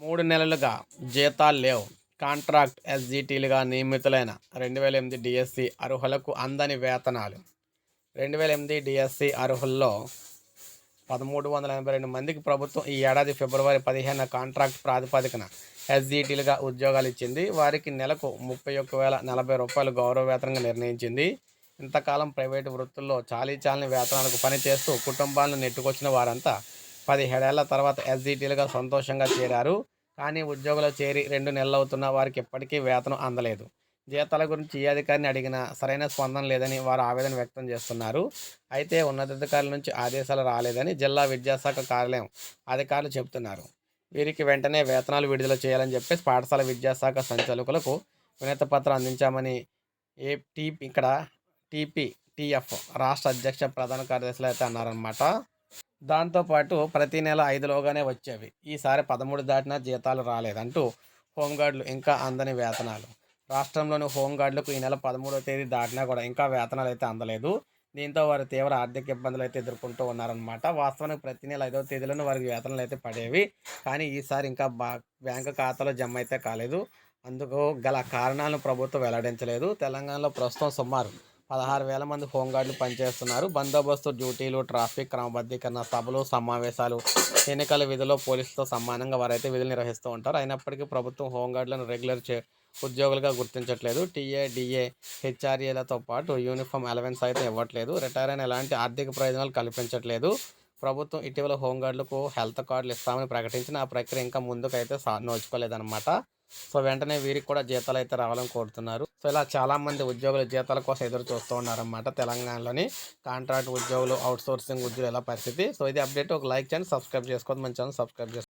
మూడు నెలలుగా జీతాలు లేవు. కాంట్రాక్ట్ ఎస్జిటీలుగా నియమితులైన రెండు వేల ఎనిమిది డిఎస్సి అర్హులకు అందని వేతనాలు. రెండు వేల ఎనిమిది డిఎస్సి అర్హుల్లో పదమూడు వందల ఎనభై రెండు మందికి ప్రభుత్వం ఈ ఏడాది ఫిబ్రవరి పదిహేను కాంట్రాక్ట్ ప్రాతిపదికన ఎస్జిటీలుగా ఉద్యోగాలు ఇచ్చింది. వారికి నెలకు ముప్పై ఒక్క వేల నలభై రూపాయలు గౌరవ వేతనంగా నిర్ణయించింది. ఇంతకాలం ప్రైవేటు వృత్తుల్లో చాలీ చాలని వేతనాలకు పనిచేస్తూ కుటుంబాలను నెట్టుకొచ్చిన వారంతా పదిహేడేళ్ళ తర్వాత ఎస్జిటీలుగా సంతోషంగా చేరారు. కానీ ఉద్యోగులు చేరి రెండు నెలలు అవుతున్న వారికి ఇప్పటికీ వేతనం అందలేదు. జీతాల గురించి ఈ అధికారిని అడిగినా సరైన స్పందన లేదని వారు ఆవేదన వ్యక్తం చేస్తున్నారు. అయితే ఉన్నతాధికారుల నుంచి ఆదేశాలు రాలేదని జిల్లా విద్యాశాఖ కార్యాలయం అధికారులు చెబుతున్నారు. వీరికి వెంటనే వేతనాలు విడుదల చేయాలని చెప్పేసి పాఠశాల విద్యాశాఖ సంచాలకులకు వినతి పత్రం అందించామని ఏ టీపీ ఇక్కడ టీపీ టీఎఫ్ రాష్ట్ర అధ్యక్ష ప్రధాన కార్యదర్శులు అయితే అన్నారనమాట దాంతోపాటు ప్రతి నెల ఐదులోగానే వచ్చేవి. ఈసారి పదమూడు దాటినా జీతాలు రాలేదంటూ హోంగార్డులు ఇంకా అందని వేతనాలు. రాష్ట్రంలోని హోంగార్డులకు ఈ నెల పదమూడవ తేదీ దాటినా కూడా ఇంకా వేతనాలు అయితే అందలేదు. దీంతో వారు తీవ్ర ఆర్థిక ఇబ్బందులు అయితే ఎదుర్కొంటూ ఉన్నారనమాట వాస్తవానికి ప్రతి నెల ఐదవ తేదీలోనే వారికి వేతనాలు అయితే పడేవి. కానీ ఈసారి ఇంకా బా బ్యాంకు ఖాతాలో జమ అయితే కాలేదు. అందుకు గల కారణాలను ప్రభుత్వం వెల్లడించలేదు. తెలంగాణలో ప్రస్తుతం సుమారు పదహారు వేల మంది హోంగార్డులు పనిచేస్తున్నారు. బందోబస్తు డ్యూటీలు ట్రాఫిక్ క్రమబద్ధీకరణ సభలు సమావేశాలు ఎన్నికల విధుల్లో పోలీసులతో సమానంగా వారైతే విధులు నిర్వహిస్తూ ఉంటారు. అయినప్పటికీ ప్రభుత్వం హోంగార్డులను రెగ్యులర్ చే ఉద్యోగులుగా గుర్తించట్లేదు. టీఏ డిఏ హెచ్ఆర్ఏలతో పాటు యూనిఫామ్ అలవెన్స్ అయితే ఇవ్వట్లేదు. రిటైర్ అయిన ఎలాంటి ఆర్థిక ప్రయోజనాలు కల్పించట్లేదు. ప్రభుత్వం ఇటీవల హోంగార్డులకు హెల్త్ కార్డులు ఇస్తామని ప్రకటించిన ఆ ప్రక్రియ ఇంకా ముందుకైతే సా నోచుకోలేదన్నమాట. సో వెంటనే వీరికి కూడా జీతాలు అయితే రావాలని కోరుతున్నారు. సో ఇలా చాలామంది ఉద్యోగులు జీతాల కోసం ఎదురు చూస్తూ ఉన్నారన్నమాట తెలంగాణలోని. కాంట్రాక్ట్ ఉద్యోగులు అవుట్ సోర్సింగ్ ఉద్యోగులు ఎలా పరిస్థితి? సో ఇది అప్డేట్. ఒక లైక్ చేయండి సబ్స్క్రైబ్ చేసుకోవద్దు. మన ఛానల్ సబ్స్క్రైబ్ చేసుకోండి